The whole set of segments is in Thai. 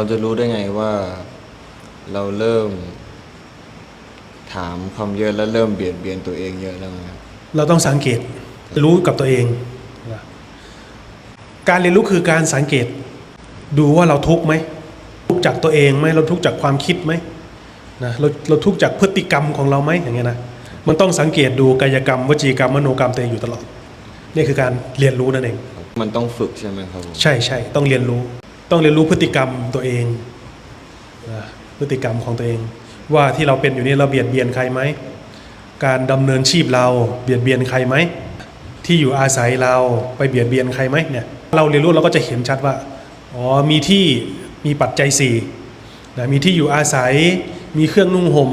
เราจะรู้ได้ไงว่าเราเริ่มถามคำเยอะแล้วเริ่มเบียดเบียนตัวเองเยอะแล้วไงครับเราต้องสังเกตรู้กับตัวเองนะการเรียนรู้คือการสังเกต ดูว่าเราทุกข์ไหมทุกข์จากตัวเองไหมเราทุกข์จากความคิดไหมนะเราเราทุกข์จากพฤติกรรมของเราไหมอย่างเงี้ยนะมันต้องสังเกตดูกายกรรมวจีกรรมมโนกรรมตัวเองอยู่ตลอดนี่คือการเรียนรู้นั่นเอง มันต้องฝึกใช่ไหมครับผม ใช่ใช่ต้องเรียนรู้ ต้องเรียนรู้พฤติกรรมตัวเองพฤติกรรมของตัวเอง ว่าที่เราเป็นอยู่นี่เราเบียดเบียนใครไหมการดำเนินชีพเราเบียดเบียนใครไหมที่อยู่อาศัยเราไปเบียดเบียนใครไหมเนี่ยเราเรียนรู้เราก็จะเห็นชัดว่าอ๋อมีที่มีปัจจัยสี่นะมีที่อยู่อาศัยมีเครื่องนุ่งห่ม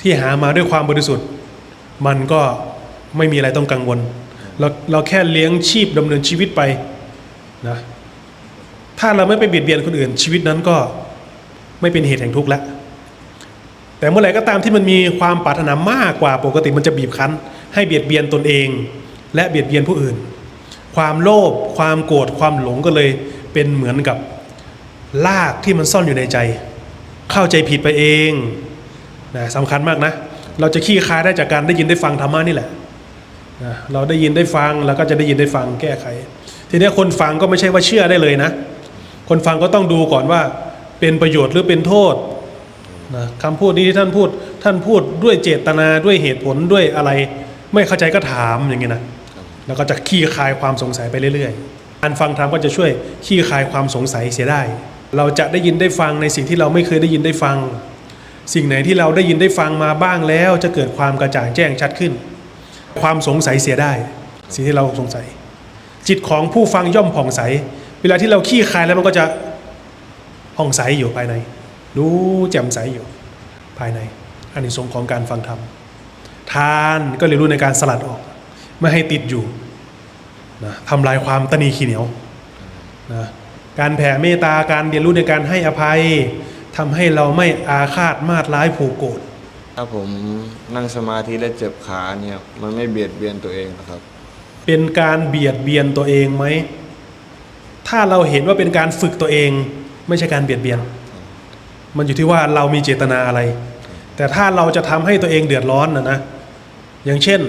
ที่หามาด้วยความบริสุทธิ์ มันก็ไม่มีอะไรต้องกังวล เราเราแค่เลี้ยงชีพดำเนินชีวิตไปนะ ถ้าเราไม่ไปเบียดเบียนคนอื่น ชีวิตนั้นก็ไม่เป็นเหตุแห่งทุกข์แล้วแต่เมื่อไหร่ก็ตามที่มันมีความปรารถนามากกว่าปกติมันจะบีบคั้น ให้เบียดเบียนตนเอง และเบียดเบียนผู้อื่น ความโลภความโกรธความหลงก็เลยเป็นเหมือนกับลากที่มันซ่อนอยู่ในใจ เข้าใจผิดไปเองนะสำคัญมากนะ เราจะขี้คายได้จากการได้ยินได้ฟังธรรมะนี่แหละนะเราได้ยินได้ฟังแล้วก็จะได้ยินได้ฟังแก้ไข ทีนี้คนฟังก็ไม่ใช่ว่าเชื่อได้เลยนะ คนฟังก็ต้องดูก่อนว่าเป็นประโยชน์หรือเป็นโทษนะคำพูดนี้ที่ท่านพูดท่านพูดด้วยเจตนาด้วยเหตุผลด้วยอะไร ไม่เข้าใจก็ถามอย่างเงี้นะแล้วก็จะขี้คายความสงสัยไปเรื่อยๆการฟังธรรมก็จะช่วยขี้คายความสงสัยเสียได้ เราจะได้ยินได้ฟังในสิ่งที่เราไม่เคยได้ยินได้ฟัง สิ่งไหนที่เราได้ยินได้ฟังมาบ้างแล้วจะเกิดความกระจ่างแจ้งชัดขึ้น ความสงสัยเสียได้ สิ่งที่เราสงสัย จิตของผู้ฟังย่อมผ่องใส เวลาที่เราขี้คายแล้วมันก็จะผ่องใสอยู่ภายในรู้แจ่มใสอยู่ภายในอันนี้สงส์ของการฟังธรรมทานก็เรียนรู้ในการสลัดออก ไม่ให้ติดอยู่นะทำลายความตนีขี้เหนียวนะการแผ่เมตตาการเรียนรู้ในการให้อภัยทำให้เราไม่อาฆาตมาดร้ายผูกโกรธถ้าผมนั่งสมาธิแล้วเจ็บขาเนี่ยมันไม่เบียดเบียนตัวเองหรอครับ เป็นการเบียดเบียนตัวเองไหม ถ้าเราเห็นว่าเป็นการฝึกตัวเอง ไม่ใช่การเบียดเบียน มันอยู่ที่ว่าเรามีเจตนาอะไร แต่ถ้าเราจะทำให้ตัวเองเดือดร้อนนะนะอย่างเช่น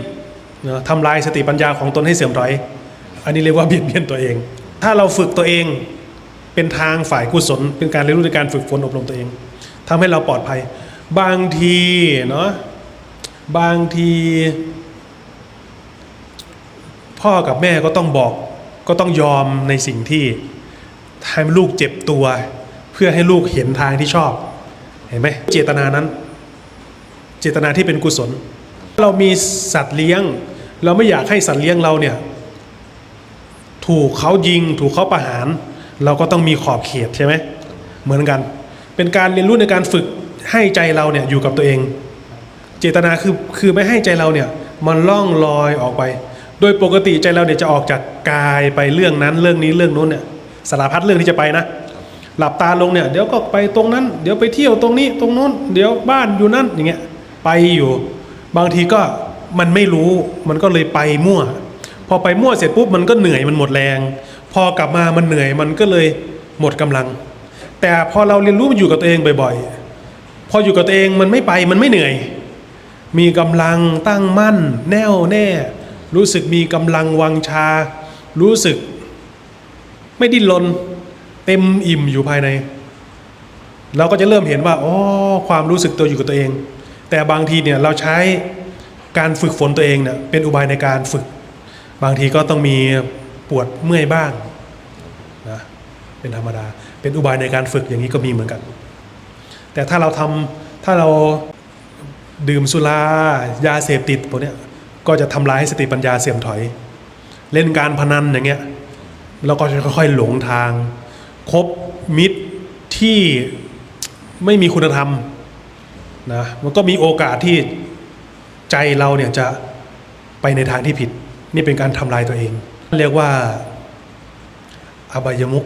ทำลายสติปัญญาของตนให้เสื่อมถอย อันนี้เรียกว่าเบียดเบียนตัวเอง ถ้าเราฝึกตัวเองเป็นทางฝ่ายกุศล เป็นการเรียนรู้ในการฝึกฝนอบรมตัวเองทำให้เราปลอดภัย บางทีเนาะบางที พ่อกับแม่ก็ต้องบอก ก็ต้องยอมในสิ่งที่ให้ลูกเจ็บตัว เพื่อให้ลูกเห็นทางที่ชอบ เห็นไหมเจตนานั้น เจตนาที่เป็นกุศล เรามีสัตว์เลี้ยง เราไม่อยากให้สัตว์เลี้ยงเราเนี่ยถูกเขายิง ถูกเขาประหาร เราก็ต้องมีขอบเขตใช่ไหมเหมือนกัน เป็นการเรียนรู้ในการฝึกให้ใจเราเนี่ยอยู่กับตัวเอง เจตนาคือคือไม่ให้ใจเราเนี่ยมันล่องลอยออกไป โดยปกติใจเราเนี่ยจะออกจากกายไปเรื่องนั้นเรื่องนี้เรื่องนู้นเนี่ยสารพัดเรื่องที่จะไปนะหลับตาลงเนี่ยเดี๋ยวก็ไปตรงนั้น เดี๋ยวไปเที่ยวตรงนี้ตรงนู้น เดี๋ยวบ้านอยู่นั่นอย่างเงี้ยไปอยู่ บางทีก็มันไม่รู้มันก็เลยไปมั่ว พอไปมั่วเสร็จปุ๊บมันก็เหนื่อยมันหมดแรง พอกลับมามันเหนื่อยมันก็เลยหมดกำลัง แต่พอเราเรียนรู้มันอยู่กับตัวเองบ่อยๆ พออยู่กับตัวเองมันไม่ไปมันไม่เหนื่อย มีกำลังตั้งมั่น แน่วแน่ รู้สึกมีกำลังวังชา รู้สึก ไม่ดิ้นรนเต็มอิ่มอยู่ภายใน เราก็จะเริ่มเห็นว่าอ๋อความรู้สึกตัวอยู่กับตัวเอง แต่บางทีเนี่ยเราใช้การฝึกฝนตัวเองเนี่ยเป็นอุบายในการฝึก บางทีก็ต้องมีปวดเมื่อยบ้างนะเป็นธรรมดา เป็นอุบายในการฝึกอย่างนี้ก็มีเหมือนกัน แต่ถ้าเราทำถ้าเราดื่มสุรายาเสพติดพวกเนี้ย ก็จะทำลายให้สติปัญญาเสื่อมถอย เล่นการพนันอย่างเงี้ยเราก็จะค่อยๆหลงทาง คบมิตรที่ไม่มีคุณธรรมนะมันก็มีโอกาสที่ใจเราเนี่ยจะไปในทางที่ผิด นี่เป็นการทำลายตัวเอง เรียกว่าอบายมุก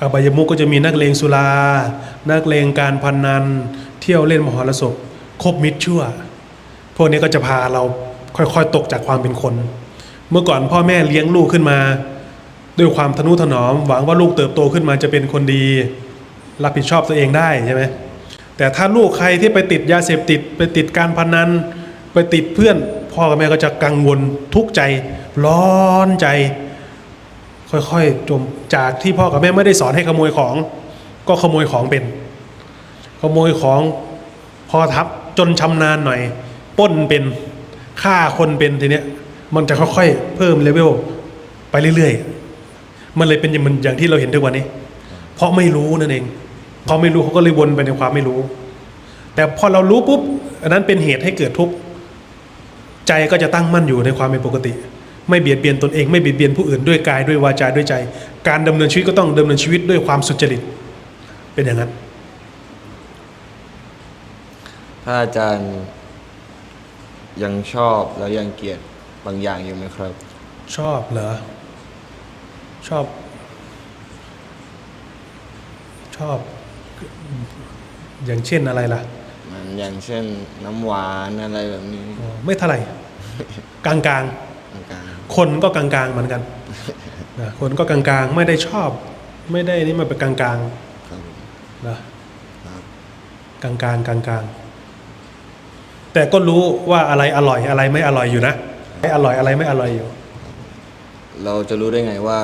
อบายมุกก็จะมีนักเลงสุรา นักเลงการพนนัน เที่ยวเล่นมหรสพคบมิตรชั่ว พวกนี้ก็จะพาเรา ค่อยๆ ตกจากความเป็นคน เมื่อก่อนพ่อแม่เลี้ยงลูกขึ้นมา ด้วยความทนุถนอม หวังว่าลูกเติบโตขึ้นมาจะเป็นคนดี รับผิดชอบตัวเองได้ใช่ไหมแต่ถ้าลูกใครที่ไปติดยาเสพติด ไปติดการพนัน ไปติดเพื่อน พ่อกับแม่ก็จะกังวลทุกข์ใจ ร้อนใจ ค่อยๆจมจากที่พ่อกับแม่ไม่ได้สอนให้ขโมยของ ก็ขโมยของเป็น ขโมยของพอทับจนชำนาญหน่อยป้นเป็น ฆ่าคนเป็นทีเนี้ย มันจะค่อยๆ เพิ่มเลเวลไปเรื่อยๆ มันเลยเป็นอย่างมันอย่างที่เราเห็นทุกวันนี้ เพราะไม่รู้นั่นเองพอไม่รู้เขาก็เลยวนไปในความไม่รู้ แต่พอเรารู้ปุ๊บอันนั้นเป็นเหตุให้เกิดทุกข์ใจก็จะตั้งมั่นอยู่ในความเป็นปกติ ไม่เบียดเบียนตนเอง ไม่เบียดเบียนผู้อื่นด้วยกายด้วยวาจาด้วยใจ การดำเนินชีวิตก็ต้องดำเนินชีวิตด้วยความสุจริต เป็นอย่างนั้นถ้าอาจารย์ ยังชอบแล้วยังเกลียดบางอย่างอยู่ไหมครับ ชอบเหรอ ชอบ ชอบ อย่างเช่นอะไรล่ะ มันอย่างเช่นน้ำหวานอะไรแบบนี้อ๋อไม่เท่าไหร่ กลางกลางๆ คนก็กลางๆเหมือนกันนะคนก็กลางๆ ไม่ได้ชอบ ไม่ได้นี่มันเป็นกลางๆครับผมๆนะครับ กลางๆกลางๆ แต่ก็รู้ว่าอะไรอร่อยอะไรไม่อร่อยอยู่นะไม่อร่อยอะไรไม่อร่อยอยู่ เราจะรู้ได้ไงว่า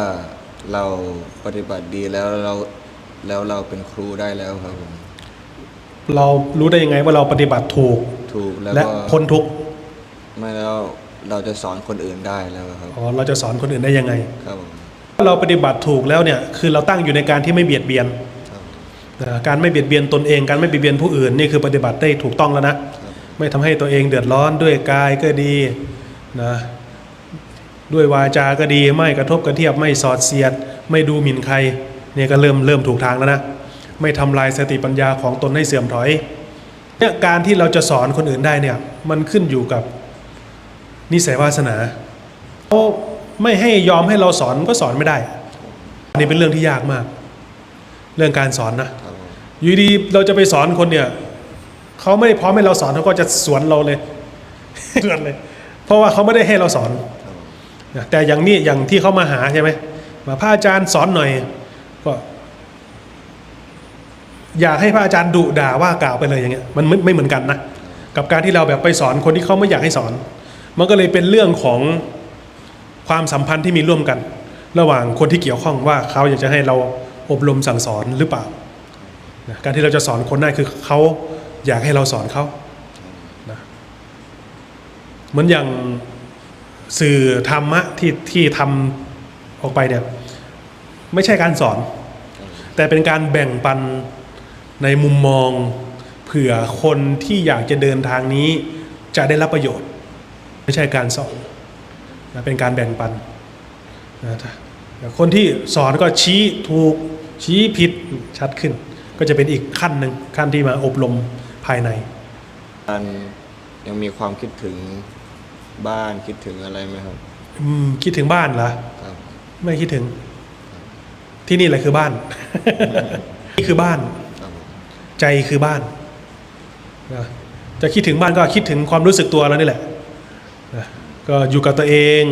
เราปฏิบัติดีแล้วเราแล้วเราเป็นครูได้แล้วครับผมเรารู้ได้ยังไงว่าเราปฏิบัติถูกถูกแล้วและก็พ้นทุกข์ไม่แล้วเราจะสอนคนอื่นได้แล้วครับอ๋อเราจะสอนคนอื่นได้ยังไง ครับผมถ้าเราปฏิบัติถูกแล้วเนี่ยคือเราตั้งอยู่ในการที่ไม่เบียดเบียนครับผมนะการไม่เบียดเบียนตนเอง การไม่เบียดเบียนผู้อื่นนี่คือปฏิบัติได้ถูกต้องแล้วนะครับ ไม่ทำให้ตัวเองเดือดร้อนด้วยกายก็ดีนะด้วยวาจาก็ดีไม่กระทบกระเทียบไม่สอดเสียด ไม่ดูหมิ่นใครเนี่ยก็เริ่มเริ่มถูกทางแล้วนะไม่ทำลายสติปัญญาของตนให้เสื่อมถอยเนี่ยการที่เราจะสอนคนอื่นได้เนี่ยมันขึ้นอยู่กับนิสัยวาสนาเขาไม่ให้ยอมให้เราสอนก็สอนไม่ได้อันนี้เป็นเรื่องที่ยากมาก เรื่องการสอนนะอยู่ดีเราจะไปสอนคนเนี่ย เขาไม่ได้พร้อมให้เราสอนเขาก็จะสวนเราเลยสวนเลย เพราะว่าเขาไม่ได้ให้เราสอนนะแต่อย่างนี้อย่างที่เขามาหาใช่ไหมมาพระอาจารย์สอนหน่อย ก็ อยากให้พระอาจารย์ดุด่าว่ากล่าวไปเลยอย่างเงี้ยมันไม่ไม่เหมือนกันนะกับการที่เราแบบไปสอนคนที่เขาไม่อยากให้สอน มันก็เลยเป็นเรื่องของความสัมพันธ์ที่มีร่วมกัน ระหว่างคนที่เกี่ยวข้องว่าเขาอยากจะให้เราอบรมสั่งสอนหรือเปล่านะการที่เราจะสอนคนได้คือเขา อยากให้เราสอนเขานะเหมือนอย่างสื่อธรรมะที่ที่ทำออกไปเนี่ยไม่ใช่การสอน แต่เป็นการแบ่งปันในมุมมอง เผื่อคนที่อยากจะเดินทางนี้จะได้รับประโยชน์ ไม่ใช่การสอนนะเป็นการแบ่งปันนะคนที่สอนก็ชี้ถูกชี้ผิดชัดขึ้น ก็จะเป็นอีกขั้นหนึ่งขั้นที่มาอบรม ภายในอาจารย์ยังมีความคิดถึงบ้านคิดถึงอะไรไหมครับ อืมคิดถึงบ้านเหรอครับ ไม่คิดถึง ที่นี่แหละคือบ้าน นี่คือบ้าน ครับผมใจคือบ้านนะจะคิดถึงบ้านก็คิดถึงความรู้สึกตัวแล้วนี่แหละนะก็อยู่กับตัวเอง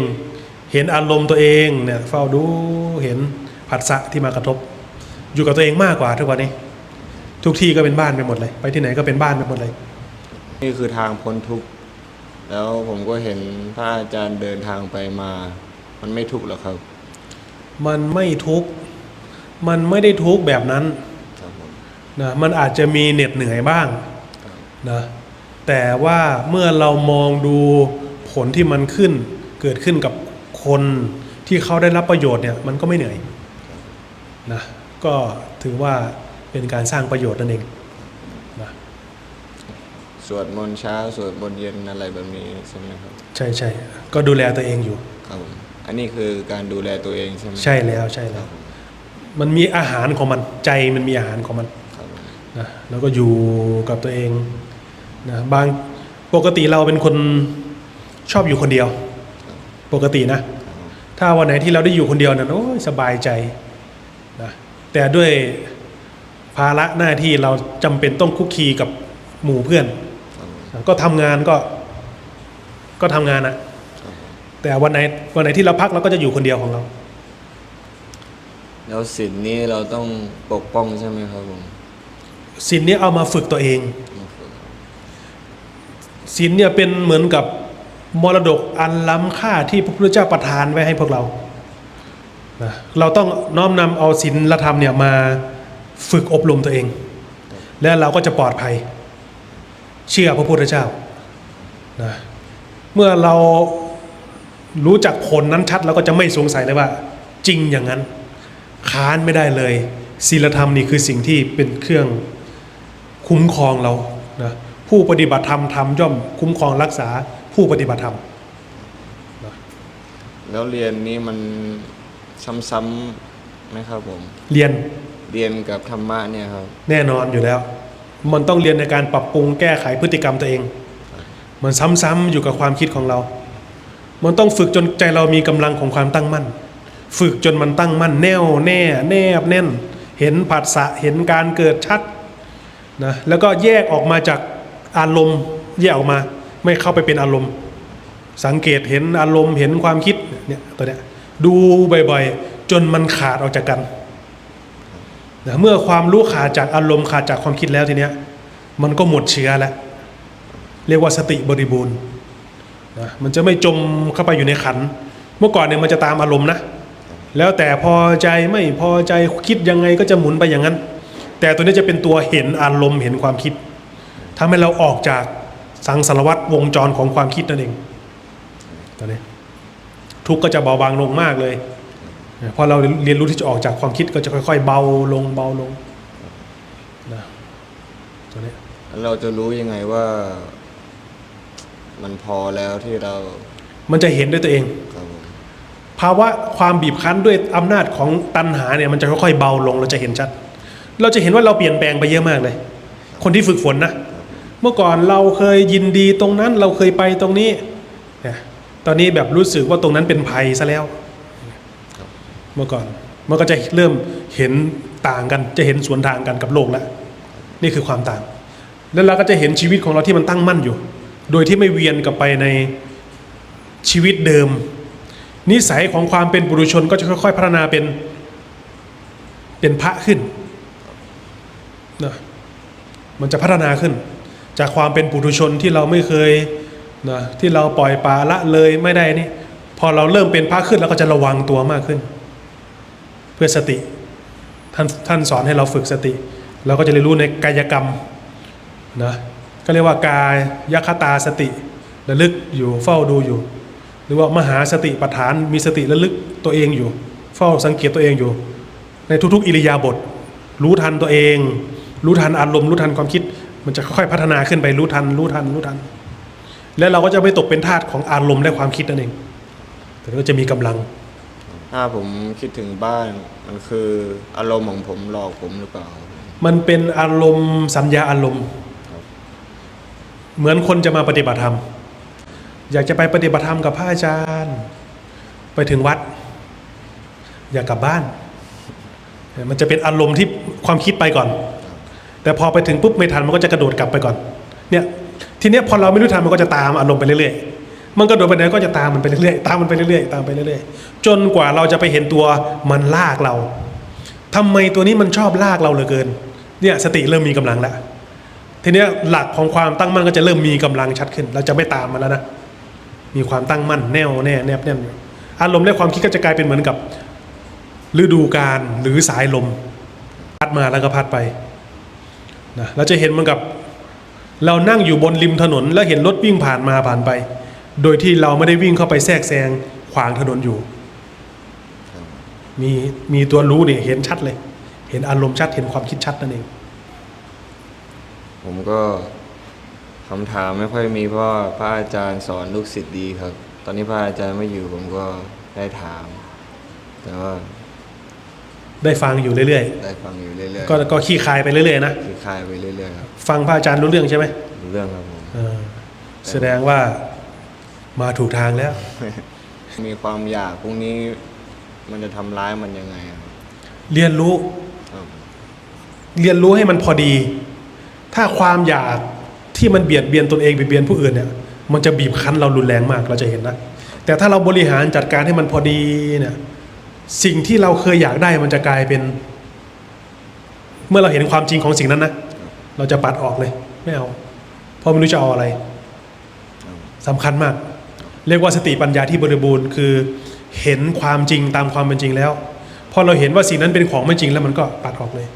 เห็นอารมณ์ตัวเองเนี่ยเฝ้าดูเห็นผัสสะที่มากระทบ อยู่กับตัวเองมากกว่าทุกวันนี้ ทุกที่ก็เป็นบ้านไปหมดเลย ไปที่ไหนก็เป็นบ้านไปหมดเลย นี่คือทางพ้นทุกข์แล้วผมก็เห็นพระอาจารย์เดินทางไปมา มันไม่ทุกข์หรอกครับ มันไม่ทุกข์มันไม่ได้ทุกข์แบบนั้นครับผมนะมันอาจจะมีเหน็ดเหนื่อยบ้างนะแต่ว่าเมื่อเรามองดูผลที่มันขึ้น เกิดขึ้นกับคนที่เขาได้รับประโยชน์เนี่ยมันก็ไม่เหนื่อยนะก็ถือว่า เป็นการสร้างประโยชน์นั่นเองนะสวดมนต์เช้าสวดมนต์เย็นอะไรแบบนี้ใช่ไหมครับใช่ใช่ก็ดูแลตัวเองอยู่ครับผมอันนี้คือการดูแลตัวเองใช่ไหมใช่แล้วใช่แล้ว มันมีอาหารของมันใจมันมีอาหารของมันครับผมนะแล้วก็อยู่กับตัวเองนะบางปกติเราเป็นคนชอบอยู่คนเดียว ปกตินะครับผมถ้าวันไหนที่เราได้อยู่คนเดียวนั้นโอ้ยสบายใจนะแต่ด้วย ภาระหน้าที่เราจำเป็นต้องคุกคีกับหมู่เพื่อนครับผมนะก็ทำงานก็ ก็ทำงานนะครับผมแต่วันไหนวันไหนที่เราพักเราก็จะอยู่คนเดียวของเรา แล้วศีลนี้เราต้องปกป้องใช่ไหมครับผมศีลเนี้เอามาฝึกตัวเอง ศีลเนี่ยเป็นเหมือนกับมรดกอันล้ำค่าที่พระพุทธเจ้าประทานไว้ให้พวกเรานะเราต้องน้อมนำเอาศีลธรรมเนี่ยมา ฝึกอบรมตัวเอง แล้วเราก็จะปลอดภัย เชื่อพระพุทธเจ้านะเมื่อเรารู้จักผลนั้นชัดเราก็จะไม่สงสัยเลยว่า จริงอย่างนั้น ค้านไม่ได้เลยศีลธรรมนี่คือสิ่งที่เป็นเครื่องคุ้มครองเรานะผู้ปฏิบัติธรรมธรรมย่อมคุ้มครองรักษาผู้ปฏิบัติธรรมแล้วเรียนนี้มันซ้ำๆไหมครับผม เรียน เรียนกับธรรมะเนี่ยครับ แน่นอนอยู่แล้ว มันต้องเรียนในการปรับปรุงแก้ไขพฤติกรรมตัวเอง มันซ้ำๆอยู่กับความคิดของเรา มันต้องฝึกจนใจเรามีกำลังของความตั้งมั่น ฝึกจนมันตั้งมั่นแน่วแน่แนบแน่น เห็นผัสสะเห็นการเกิดชัดนะแล้วก็แยกออกมาจากอารมณ์แยกออกมา ไม่เข้าไปเป็นอารมณ์ สังเกตเห็นอารมณ์เห็นความคิดเนี่ยตัวเนี้ยดูบ่อยๆ จนมันขาดออกจากกัน นะเมื่อความรู้ขาดจากอารมณ์ขาดจากความคิดแล้วทีเนี้ยมันก็หมดเชื้อแล้ว เรียกว่าสติบริบูรณ์นะมันจะไม่จมเข้าไปอยู่ในขัน เมื่อก่อนเนี่ยมันจะตามอารมณ์นะ แล้วแต่พอใจไม่พอใจคิดยังไงก็จะหมุนไปอย่างนั้น แต่ตัวนี้จะเป็นตัวเห็นอารมณ์เห็นความคิดทำให้เราออกจากสังสารวัตรวงจรของความคิดนั่นเองตัวนี้ทุกข์ก็จะเบาบางลงมากเลย พอเราเรียนรู้ที่จะออกจากความคิดก็จะค่อย ๆ เบาลงเบาลงนะตัวนี้แล้วเราจะรู้ยังไงว่า มันพอแล้วที่เรา มันจะเห็นด้วยตัวเอง ครับผมภาวะความบีบคั้นด้วยอำนาจของตัณหาเนี่ยมันจะค่อยๆเบาลงเราจะเห็นชัด เราจะเห็นว่าเราเปลี่ยนแปลงไปเยอะมากเลย คนที่ฝึกฝนนะ เมื่อก่อนเราเคยยินดีตรงนั้นเราเคยไปตรงนี้เนี่ยตอนนี้แบบรู้สึกว่าตรงนั้นเป็นภัยซะแล้ว เมื่อก่อน มันก็จะเริ่มเห็นต่างกัน จะเห็นสวนทางกันกับโลกแล้วนี่คือความต่าง แล้วเราก็จะเห็นชีวิตของเราที่มันตั้งมั่นอยู่ โดยที่ไม่เวียนกลับไปในชีวิตเดิม นิสัยของความเป็นบุรุชนก็จะค่อย ๆ พัฒนาเป็นเป็นพระขึ้นนะมันจะพัฒนาขึ้น จากความเป็นปุถุชนที่เราไม่เคยนะที่เราปล่อยปละละเลยไม่ได้นี่พอเราเริ่มเป็นพระขึ้นเราก็จะระวังตัวมากขึ้น เพื่อสติท่านท่านสอนให้เราฝึกสติ เราก็จะเรียนรู้ในกายกรรมนะก็เรียกว่ากายยคตาสติระลึกอยู่เฝ้าดูอยู่ หรือว่ามหาสติปัฏฐานมีสติระลึกตัวเองอยู่ เฝ้าสังเกตตัวเองอยู่ ในทุกๆ อิริยาบถรู้ทันตัวเอง รู้ทันอารมณ์รู้ทันความคิด มันจะค่อยๆพัฒนาขึ้นไปรู้ทัน รู้ทันรู้ทัน แล้วเราก็จะไม่ตกเป็นทาสของอารมณ์และความคิดนั่นเองแต่ก็จะมีกำลัง ถ้าผมคิดถึงบ้านมันคืออารมณ์ของผมหลอกผมหรือเปล่า มันเป็นอารมณ์สัญญาอารมณ์ เหมือนคนจะมาปฏิบัติธรรม อยากจะไปปฏิบัติธรรมกับพระอาจารย์ ไปถึงวัด อยากกลับบ้าน มันจะเป็นอารมณ์ที่ความคิดไปก่อน แต่พอไปถึงปุ๊บไม่ทันมันก็จะกระโดดกลับไปก่อน เนี่ยทีเนี้ยพอเราไม่รู้ทันมันก็จะตามอารมณ์ไปเรื่อยๆ มันกระโดดไปไหนก็จะตามมันไปเรื่อยๆตามมันไปเรื่อยๆตามไปเรื่อยๆจนกว่าเราจะไปเห็นตัวมันลากเราทำไมตัวนี้มันชอบลากเราเหลือเกิน เนี่ยสติเริ่มมีกำลังแล้วทีเนี้ยหลักของความตั้งมั่นก็จะเริ่มมีกำลังชัดขึ้น เราจะไม่ตามมันแล้วนะมีความตั้งมั่นแน่วแน่แนบแน่นอารมณ์และความคิดก็จะกลายเป็นเหมือนกับฤดูกาลหรือสายลมพัดมาแล้วก็พัดไปนะเราจะเห็นเหมือนกับ เรานั่งอยู่บนริมถนน แล้วเห็นรถวิ่งผ่านมาผ่านไป โดยที่เราไม่ได้วิ่งเข้าไปแทรกแซงขวางถนนอยู่ มีมีตัวรู้เนี่ยเห็นชัดเลย เห็นอารมณ์ชัดเห็นความคิดชัดนั่นเอง ผมก็คำถามไม่ค่อยมีเพราะว่าพระอาจารย์สอนลูกศิษย์ดีครับ ตอนนี้พระอาจารย์ไม่อยู่ผมก็ได้ถาม แต่ว่า ได้ฟังอยู่เรื่อยได้ฟังอยู่เรื่อยๆก็ก็ขี้คายไปเรื่อยๆนะๆคือคลายไปเรื่อยๆครับฟังพระอาจารย์รู้เรื่องใช่ไหมรู้เรื่องครับผม เออแสดงว่า มาถูกทางแล้ว มีความอยากพวกนี้มันจะทำร้ายมันยังไงอะครับเรียนรู้ ครับเรียนรู้ให้มันพอดี ถ้าความอยากที่มันเบียดเบียนตนเองเบียดเบียนผู้อื่นเนี่ย มันจะบีบคั้นเรารุนแรงมากเราจะเห็นนะ แต่ถ้าเราบริหารจัดการให้มันพอดีเนี่ย สิ่งที่เราเคยอยากได้มันจะกลายเป็น เมื่อเราเห็นความจริงของสิ่งนั้นนะ เราจะปัดออกเลย ไม่เอา เพราะไม่รู้จะเอาอะไร สำคัญมาก เรียกว่าสติปัญญาที่บริบูรณ์คือเห็นความจริงตามความเป็นจริงแล้ว พอเราเห็นว่าสิ่งนั้นเป็นของไม่จริงแล้วมันก็ปัดออกเลย